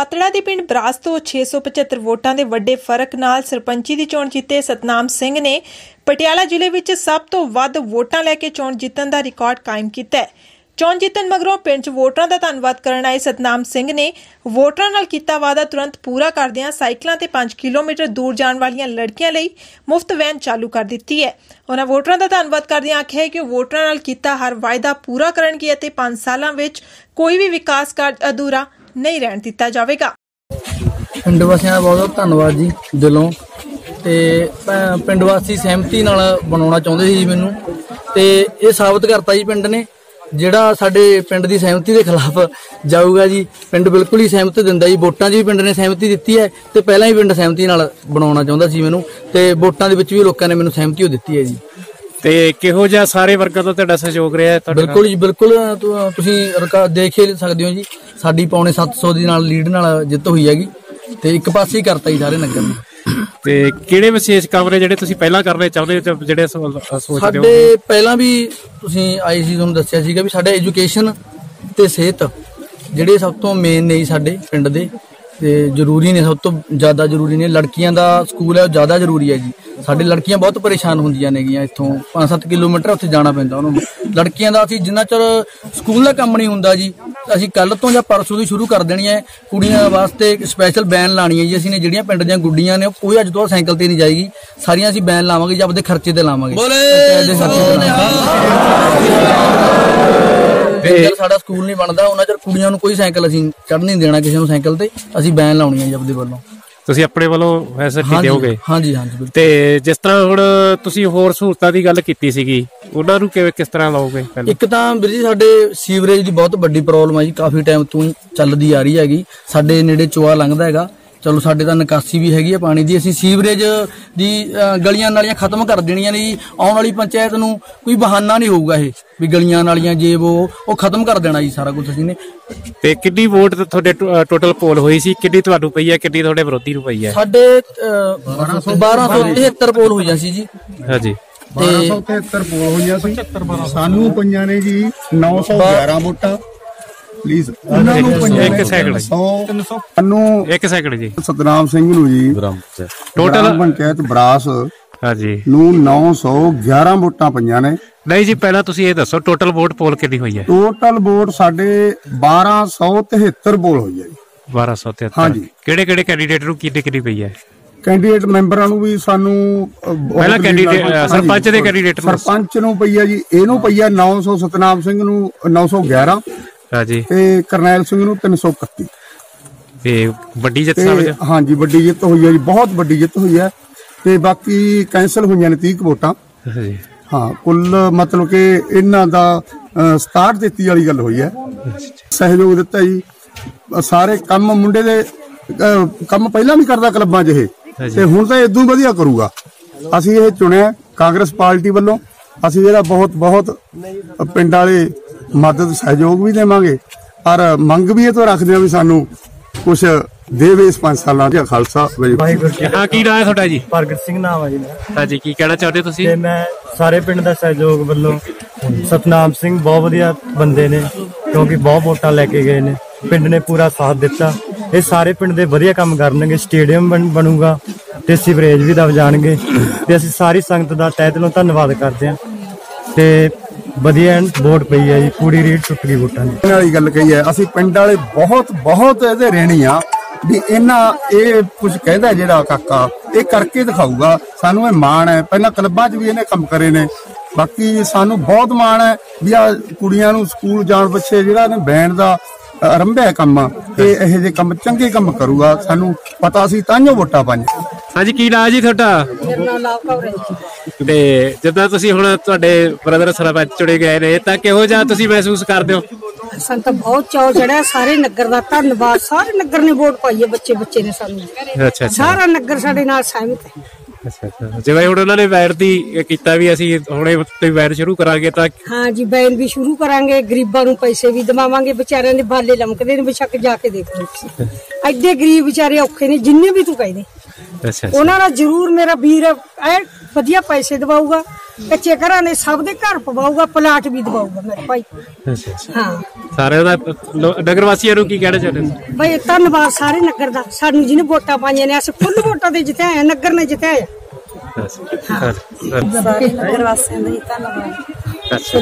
ਪਟਿਆਲਾ ਦੇ ਪਿੰਡ ਬਰਾਸ ਤੋਂ 675 ਵੋਟਾਂ ਦੇ ਵੱਡੇ ਫ਼ਰਕ ਨਾਲ ਸਰਪੰਚੀ ਦੀ ਚੋਣ ਜਿੱਤੇ ਸਤਨਾਮ ਸਿੰਘ ਨੇ ਪਟਿਆਲਾ ਜ਼ਿਲ੍ਹੇ ਵਿੱਚ ਸਭ ਤੋਂ ਵੱਧ ਵੋਟਾਂ ਲੈ ਕੇ ਚੋਣ ਜਿੱਤਣ ਦਾ ਰਿਕਾਰਡ ਕਾਇਮ ਕੀਤਾ ਹੈ। ਚੋਣ ਜਿੱਤਣ ਮਗਰੋਂ ਪਿੰਡ 'ਚ ਵੋਟਰਾਂ ਦਾ ਧੰਨਵਾਦ ਕਰਨ ਆਏ ਸਤਨਾਮ ਸਿੰਘ ਨੇ ਵੋਟਰਾਂ ਨਾਲ ਕੀਤਾ ਵਾਅਦਾ ਤੁਰੰਤ ਪੂਰਾ ਕਰਦਿਆਂ ਸਾਈਕਲਾਂ ਤੇ 5 ਕਿਲੋਮੀਟਰ ਦੂਰ ਜਾਣ ਵਾਲੀਆਂ ਲੜਕੀਆਂ ਲਈ ਮੁਫਤ ਵੈਨ ਚਾਲੂ ਕਰ ਦਿੱਤੀ ਹੈ। ਉਹਨਾਂ ਵੋਟਰਾਂ ਦਾ ਧੰਨਵਾਦ ਕਰਦਿਆਂ ਆਖਿਆ ਕਿ ਉਹ ਵੋਟਰਾਂ ਨਾਲ ਕੀਤਾ ਹਰ ਵਾਅਦਾ ਪੂਰਾ ਕਰਨਗੇ ਅਤੇ 5 ਸਾਲਾਂ ਵਿੱਚ ਕੋਈ ਵੀ ਵਿਕਾਸ ਕਾਰਜ ਅਧੂਰਾ ਨਹੀਂ ਰਹਿਣ ਦਿੱਤਾ ਜਾਵੇਗਾ। ਪਿੰਡ ਵਾਸੀਆਂ ਦਾ ਬਹੁਤ ਬਹੁਤ ਧੰਨਵਾਦ ਜੀ ਦਿਲੋਂ। ਤੇ ਪਿੰਡ ਵਾਸੀ ਸਹਿਮਤੀ ਨਾਲ ਬਣਾਉਣਾ ਚਾਹੁੰਦੇ ਸੀ ਜੀ ਮੈਨੂੰ। ਤੇ ਇਹ ਸਾਬਤ ਕਰਤਾ ਜੀ ਪਿੰਡ ਨੇ, ਜਿਹੜਾ ਸਾਡੇ ਪਿੰਡ ਦੀ ਸਹਿਮਤੀ ਦੇ ਖਿਲਾਫ ਜਾਊਗਾ ਜੀ। ਪਿੰਡ ਬਿਲਕੁਲ ਹੀ ਸਹਿਮਤ ਦਿੰਦਾ ਜੀ। ਵੋਟਾਂ 'ਚ ਵੀ ਪਿੰਡ ਨੇ ਸਹਿਮਤੀ ਦਿੱਤੀ ਹੈ ਤੇ ਪਹਿਲਾਂ ਹੀ ਪਿੰਡ ਸਹਿਮਤੀ ਨਾਲ ਬਣਾਉਣਾ ਚਾਹੁੰਦਾ ਸੀ ਮੈਨੂੰ। ਤੇ ਵੋਟਾਂ ਦੇ ਵਿੱਚ ਵੀ ਲੋਕਾਂ ਨੇ ਮੈਨੂੰ ਸਹਿਮਤੀ ਓ ਦਿੱਤੀ ਹੈ ਜੀ। ਤੇ ਕਿਹੋ ਜਿਹਾ ਸਾਰੇ ਵਰਗਾਂ ਤੋਂ ਤੁਹਾਡਾ ਸਹਿਯੋਗ ਰਿਹਾ ਹੈ ਤੁਹਾਡੇ ਨਾਲ? ਬਿਲਕੁਲ ਜੀ ਬਿਲਕੁਲ ਤੁ- ਤੁਸੀਂ ਰਿਕਾ- ਦੇਖ ਹੀ ਸਕਦੇ ਹੋ ਜੀ। ਸਾਡੀ ਪੌਣੇ 700 ਦੀ ਨਾਲ ਲੀਡ ਨਾਲ ਜਿੱਤ ਹੋਈ ਹੈਗੀ। ਤੇ ਇੱਕ ਪਾਸੇ ਹੀ ਕਰਤਾ ਜੀ ਸਾਰੇ ਨਗਰ ਨੇ। ਤੇ ਕਿਹੜੇ ਵਿਸ਼ੇਸ਼ ਕੰਮ ਨੇ ਜਿਹੜੇ ਤੁਸੀਂ ਪਹਿਲਾਂ ਕਰਨੇ ਚਾਹੁੰਦੇ ਹੋ ਤੇ ਜਿਹੜੇ ਸੋ- ਸੋਚਦੇ ਹੋ? ਸਾਡੇ ਪਹਿਲਾਂ ਵੀ ਤੁਸੀਂ ਆਈ ਸੀ ਤੁਹਾਨੂੰ ਦੱਸਿਆ ਸੀਗਾ ਵੀ ਸਾਡੇ ਐਜੂਕੇਸ਼ਨ ਤੇ ਸਿਹਤ ਜਿਹੜੇ ਸਭ ਤੋਂ ਮੇਨ ਨੇ ਜੀ ਸਾਡੇ ਪਿੰਡ ਦੇ। ਤੇ ਜ਼ਰੂਰੀ ਨੇ ਸਭ ਤੋਂ ਜ਼ਿਆਦਾ ਜ਼ਰੂਰੀ ਨੇ ਲੜਕੀਆਂ ਦਾ ਸਕੂਲ ਹੈ ਉਹ ਜ਼ਿਆਦਾ ਜ਼ਰੂਰੀ ਹੈ ਜੀ। ਸਾਡੇ ਲੜਕੀਆਂ ਬਹੁਤ ਪਰੇਸ਼ਾਨ ਹੁੰਦੀਆਂ ਨੇਗੀਆਂ ਇੱਥੋਂ 5-7 ਕਿਲੋਮੀਟਰ ਉੱਥੇ ਜਾਣਾ ਪੈਂਦਾ ਉਹਨਾਂ ਨੂੰ। ਲੜਕੀਆਂ ਦਾ ਅਸੀਂ ਜਿੰਨਾ ਚਿਰ ਸਕੂਲ ਦਾ ਕੰਮ ਨਹੀਂ ਹੁੰਦਾ ਜੀ ਅਸੀਂ ਕੱਲ ਤੋਂ ਜਾਂ ਪਰਸੋਂ ਦੀ ਸ਼ੁਰੂ ਕਰ ਦੇਣੀ ਹੈ ਕੁੜੀਆਂ ਵਾਸਤੇ ਸਪੈਸ਼ਲ ਬੈਨ ਲਾਣੀ ਹੈ ਜੀ। ਅਸੀਂ ਨੇ ਜਿਹੜੀਆਂ ਪਿੰਡ ਦੀਆਂ ਗੁੱਡੀਆਂ ਨੇ ਉਹ ਕੋਈ ਅੱਜ ਤੋਂ ਸਾਈਕਲ ਤੇ ਨਹੀਂ ਜਾਏਗੀ। ਸਾਰੀਆਂ ਅਸੀਂ ਬੈਨ ਲਾਵਾਂਗੇ ਜਾਂ ਆਪਦੇ ਖਰਚੇ ਤੇ ਲਾਵਾਂਗੇ। ਦੇ ਜਦ ਸਾਡਾ ਸਕੂਲ ਨਹੀਂ ਬਣਦਾ ਉਹਨਾਂ ਚਿਰ ਕੁੜੀਆਂ ਨੂੰ ਕੋਈ ਸਾਈਕਲ ਅਸੀਂ ਚੜ੍ਹ ਨਹੀਂ ਦੇਣਾ ਕਿਸੇ ਨੂੰ ਸਾਈਕਲ ਤੇ ਅਸੀਂ ਬੈਨ ਲਾਉਣੀ ਹੈ ਜੀ ਆਪਦੇ ਵੱਲੋਂ। ਤੁਸੀਂ ਆਪਣੇ ਵੱਲੋਂ ਫੈਸਿਲਿਟੀ ਦਿਓਗੇ? ਹਾਂਜੀ ਹਾਂਜੀ ਤੇ ਜਿਸ ਤਰ੍ਹਾਂ ਹੁਣ ਤੁਸੀਂ ਹੋਰ ਸਹੂਲਤਾਂ ਦੀ ਗੱਲ ਕੀਤੀ ਸੀਗੀ ਉਹਨਾਂ ਨੂੰ ਕਿਵੇਂ ਕਿਸ ਤਰ੍ਹਾਂ ਲਾਓਗੇ ਪਹਿਲਾਂ? ਇੱਕ ਤਾਂ ਵੀਰ ਜੀ ਸਾਡੇ ਸੀਵਰੇਜ ਦੀ ਬਹੁਤ ਵੱਡੀ ਪ੍ਰੋਬਲਮ ਹੈ ਜੀ ਕਾਫੀ ਟਾਈਮ ਤੋਂ ਚੱਲਦੀ ਆ ਰਹੀ ਹੈਗੀ। ਸਾਡੇ ਨੇੜੇ ਚੋਆ ਲੰਘਦਾ ਹੈਗਾ ਚਲੋ ਸਾਡੇ ਤਾਂ ਨਿਕਾਸੀ ਵੀ ਹੈਗੀ ਆ ਪਾਣੀ ਦੀ। ਅਸੀਂ ਸੀਵਰੇਜ ਦੀ ਅ, ਗਲੀਆਂ ਨਾਲੀਆਂ ਖਤਮ ਕਰ ਦੇਣੀਆਂ ਨੇ ਜੀ। ਆਉਣ ਵਾਲੀ ਪੰਚਾਇਤ ਨੂੰ ਕੋਈ ਬਹਾਨਾ ਨਹੀਂ ਹੋਊਗਾ ਇਹ ਵੀ ਗਲੀਆਂ ਨਾਲੀਆਂ ਜੇ ਉਹ ਉਹ ਖਤਮ ਕਰ ਦੇਣਾ ਜੀ ਸਾਰਾ ਕੁਝ ਅਸੀਂ ਨੇ। ਤੇ ਕਿੰਨੀ ਵੋਟ ਤੁਹਾਡੇ ਟੋਟਲ ਪੋਲ ਹੋਈ ਸੀ? ਕਿੰਨੀ ਤੁਹਾਨੂੰ ਪਈ ਹੈ ਕਿੰਨੀ ਤੁਹਾਡੇ ਵਿਰੋਧੀ ਨੂੰ ਪਈ ਹੈ? ਸਾਡੇ ਅ, 1273 ਪੋਲ ਹੋਈਆਂ ਸੀ ਜੀ। ਹਾਂਜੀ। ਤੇ 1273 ਪੋਲ ਹੋਈਆਂ ਸੀ। ਸਾਨੂੰ ਪਈਆਂ ਨੇ ਜੀ 911 ਵੋਟਾਂ। ਪਲੀਜ਼। ਉਹਨਾਂ ਨੂੰ ਪਈਆਂ ਇੱਕ ਨੇ ਸੈਕਿੰਡ। 100 ਸਾਨੂੰ ਇੱਕ ਸੈਕਿੰਡ ਜੀ। ਸਤਨਾਮ ਸਿੰਘ ਨੂੰ ਜੀ। ਟੋਟਲ ਪੰਚਾਇਤ ਬਰਾਸ ਹਾਂਜੀ। ਨੂੰ 911 ਵੋਟਾਂ ਪਈਆਂ ਨੇ। ਨਹੀਂ ਜੀ ਪਹਿਲਾਂ ਤੁਸੀਂ ਇਹ ਦੱਸੋ ਟੋਟਲ ਵੋਟ ਪੋਲ ਕਿੰਨੀ ਹੋਈ ਹੈ? ਟੋਟਲ ਵੋਟ ਸਾਡੇ 1273 ਪੋਲ ਹੋਈ ਹੈ ਜੀ। 1273 ਹਾਂਜੀ। ਕਿਹੜੇ ਕਿਹੜੇ ਕੈਂਡੀਡੇਟ ਨੂੰ ਕਿੰਨੀ ਕਿੰਨੀ ਪਈ ਹੈ? ਕੈਂਡੀਡੇਟ ਮੈਂਬਰਾਂ ਨੂੰ ਵੀ ਸਾਨੂੰ ਪਹਿਲਾਂ ਹਾਂਜੀ, ਸਰਪੰਚ ਦੇ ਨੂੰ। ਸਰਪੰਚ ਨੂੰ ਪਈ ਆ ਜੀ। ਇਹਨੂੰ ਪਈ ਆ 900 ਸਤਨਾਮ ਸਿੰਘ ਨੂੰ 911 ਹਾਂਜੀ ਤੇ ਕਰਨੈਲ ਸਿੰਘ ਨੂੰ 331 ਤੇ ਵੱਡੀ ਜਿੱਤ ਸਮਝ ਹਾਂਜੀ ਵੱਡੀ ਜਿੱਤ ਹੋਈ ਹੈ ਜੀ ਬਹੁਤ ਵੱਡੀ ਜਿੱਤ ਹੋਈ ਹੈ। ਤੇ ਬਾਕੀ ਕੈਂਸਲ ਹੋਈਆਂ ਨੇ 30 ਕੁ ਵੋਟਾਂ। ਹਾਂਜੀ ਹਾਂ ਕੁੱਲ ਮਤਲਬ ਕਿ ਇਹਨਾਂ ਦਾ ਅ, 67 33 ਵਾਲੀ ਗੱਲ ਹੋਈ ਹੈ। ਸਹਿਯੋਗ ਦਿੱਤਾ ਜੀ। ਸਾਰੇ ਕੰਮ ਮੁੰਡੇ ਦੇ ਕੰਮ ਪਹਿਲਾਂ ਵੀ ਕਰਦਾ ਕਲੱਬਾਂ 'ਚ ਇਹ। ਤੇ ਹੁਣ ਤਾਂ ਇਦੋਂ ਵਧੀਆ ਕਰੂਗਾ। ਅਸੀਂ ਇਹ ਚੁਣਿਆ ਕਾਂਗਰਸ ਪਾਰਟੀ ਵੱਲੋਂ। ਅਸੀਂ ਇਹਦਾ ਬਹੁਤ ਬਹੁਤ ਪਿੰਡ ਵਾਲੇ ਮਦਦ ਸਹਿਯੋਗ ਵੀ ਦੇਵਾਂਗੇ। ਔਰ ਮੰਗ ਵੀ ਇਹ ਤੋਂ ਰੱਖਦੇ ਆ ਵੀ ਸਾਨੂੰ ਕੁਝ ਦੇਵੇ ਇਸ ਪੰਜ ਸਾਲਾਂ ਦਾ ਖਾਲਸਾ ਵਾਹਿਗੁਰੂ ਜੀ ਹਾਂ ਕੀ ਨਾਮ ਹੈ ਤੁਹਾਡਾ ਜੀ? ਪ੍ਰਗਟ ਸਿੰਘ ਨਾਮ ਹੈ ਜੀ ਮੇਰਾ। ਹਾਂਜੀ ਕੀ ਕਹਿਣਾ ਚਾਹੁੰਦੇ ਤੁਸੀਂ? ਤੇ ਮੈਂ ਸਾਰੇ ਪਿੰਡ ਦਾ ਸਹਿਯੋਗ ਵੱਲੋਂ ਸਤਨਾਮ ਸਿੰਘ ਬਹੁਤ ਵਧੀਆ ਬੰਦੇ ਨੇ ਕਿਉਂਕਿ ਬਹੁਤ ਵੋਟਾਂ ਲੈ ਕੇ ਗਏ ਨੇ। ਪਿੰਡ ਨੇ ਪੂਰਾ ਸਾਥ ਦਿੱਤਾ। ਇਹ ਸਾਰੇ ਪਿੰਡ ਦੇ ਵਧੀਆ ਕੰਮ ਕਰਨਗੇ। ਸਟੇਡੀਅਮ ਬਣ- ਬਣੂਗਾ ਤੇ ਸੀਵਰੇਜ ਵੀ ਦਬ ਜਾਣਗੇ। ਤੇ ਅਸੀਂ ਸਾਰੀ ਸੰਗਤ ਦਾ ਤਹਿ ਦਿਲੋਂ ਧੰਨਵਾਦ ਕਰਦੇ ਹਾਂ। ਤੇ ਵਧੀਆ ਐਨ ਵੋਟ ਪਈ ਹੈ ਜੀ, ਪੂਰੀ ਰੀਡ ਟੁੱਟ ਗਈ ਵੋਟਾਂ ਦੀ। ਇਹਨਾਂ ਵਾਲੀ ਗੱਲ ਕਹੀ ਹੈ, ਅਸੀਂ ਪਿੰਡ ਵਾਲੇ ਬਹੁਤ ਬਹੁਤ ਇਹਦੇ ਰਹਿਣੀ ਆ ਵੀ ਇਹਨਾਂ ਇਹ ਕੁਝ ਕਹਿੰਦਾ ਜਿਹੜਾ ਕਾਕਾ, ਇਹ ਕਰਕੇ ਦਿਖਾਊਗਾ, ਸਾਨੂੰ ਇਹ ਮਾਣ ਹੈ। ਪਹਿਲਾਂ ਕਲੱਬਾਂ 'ਚ ਵੀ ਇਹਨੇ ਕੰਮ ਕਰੇ ਨੇ, ਬਾਕੀ ਸਾਨੂੰ ਬਹੁਤ ਮਾਣ ਹੈ ਵੀ ਆ ਕੁੜੀਆਂ ਨੂੰ ਸਕੂਲ ਜਾਣ ਪਿੱਛੇ ਜਿਹੜਾ ਇਹਨੇ ਬੈਂਡ ਦਾ ਆਰੰਭਿਆ ਕੰਮ ਇਹ ਇਹੋ ਜਿਹੇ ਕੰਮ, ਚੰਗੇ ਕੰਮ ਕਰੂਗਾ, ਸਾਨੂੰ ਪਤਾ ਸੀ ਤਾਂਹੀਓ ਵੋਟਾਂ ਪਾਈਆਂ। ਹਾਂਜੀ ਕੀ ਨਾਮ ਜੀ ਤੁਹਾਡਾ? ਤੇ ਜਿੱਦਾਂ ਤੁਸੀਂ ਹੁਣ ਤੁਹਾਡੇ ਬ੍ਰਦਰ ਸਰਪੰਚ ਚੁਣੇ ਗਏ ਨੇ ਤਾਂ ਕਿਹੋ ਜਿਹਾ ਤੁਸੀਂ ਮਹਿਸੂਸ ਕਰਦੇ ਹੋ? ਸਾਨੂੰ ਤਾਂ ਬਹੁਤ ਚਾਅ ਚੜਿਆ ਸਾਰੇ ਨਗਰ ਦਾ ਧੰਨਵਾਦ ਸਾਰੇ ਨਗਰ ਨੇ ਵੋਟ ਪਾਈ ਹੈ ਬੱਚੇ ਬੱਚੇ ਨੇ ਸਾਨੂੰ। ਅੱਛਾ ਅੱਛਾ। ਸਾਰਾ ਨਗਰ ਸਾਡੇ ਨਾਲ ਸਹਿਮਤ ਹੈ। ਅੱਛਾ ਅੱਛਾ। ਜਿਵੇਂ ਹੁਣ ਉਹਨਾਂ ਨੇ ਵੈਰ ਦੀ ਇਹ ਕੀਤਾ ਵੀ ਅਸੀਂ ਹੁਣੇ ਤੋਂ ਵੈਰ ਸ਼ੁਰੂ ਕਰਾਂਗੇ ਤਾਂ ਹਾਂ ਜੀ ਬੈਨ ਵੀ ਸ਼ੁਰੂ ਕਰਾਂਗੇ ਗਰੀਬਾਂ ਨੂੰ ਪੈਸੇ ਵੀ ਦਵਾਵਾਂਗੇ ਵਿਚਾਰਿਆਂ ਦੇ ਬਾਲੇ ਲਮਕਦੇ ਨੇ ਬੇਸ਼ੱਕ ਜਾ ਕੇ ਦੇਖ ਲਓ ਤੁਸੀਂ। ਐਡੇ ਗਰੀਬ ਵਿਚਾਰੇ ਔਖੇ ਨੇ ਜਿੰਨੇ ਵੀ ਤੂੰ ਕਹਿੰਦੇ ਅੱਛਾ ਉਹਨਾਂ ਦਾ ਜ਼ਰੂਰ ਮੇਰਾ ਵੀਰ ਐ ਵਧੀਆ ਪੈਸੇ ਦਵਾਊਗਾ ਕੱਚੇ ਘਰਾਂ ਨੇ ਸਭ ਦੇ ਘਰ ਪਵਾਊਗਾ ਪਲਾਟ ਵੀ ਦਵਾਊਗਾ ਮੇਰੇ ਭਾਈ। ਅੱਛਾ ਅੱਛਾ। ਹਾਂ। ਸਾਰੇ ਦਾ ਨਗਰ ਵਾਸੀਆਂ ਨੂੰ ਕੀ ਕਹਿਣਾ ਚਾਹੁੰਦੇ ਹੋ? ਬਈ ਧੰਨਵਾਦ ਸਾਰੇ ਨਗਰ ਦਾ। ਸਾਨੂੰ ਜਿਹਨੇ ਵੋਟਾਂ ਪਾਈਆਂ ਨੇ ਅਸੀਂ ਫੁੱਲ ਵੋਟਾਂ ਦੇ ਜਿੱਤੇ ਆਏ ਨਗਰ ਨੇ ਜਿੱਤੇ ਆਏ ਅੱਛਾ ਸਾਰੇ ਨਗਰ ਵਾਸੀਆਂ ਦਾ ਧੰਨਵਾਦ। ਅੱਛਾ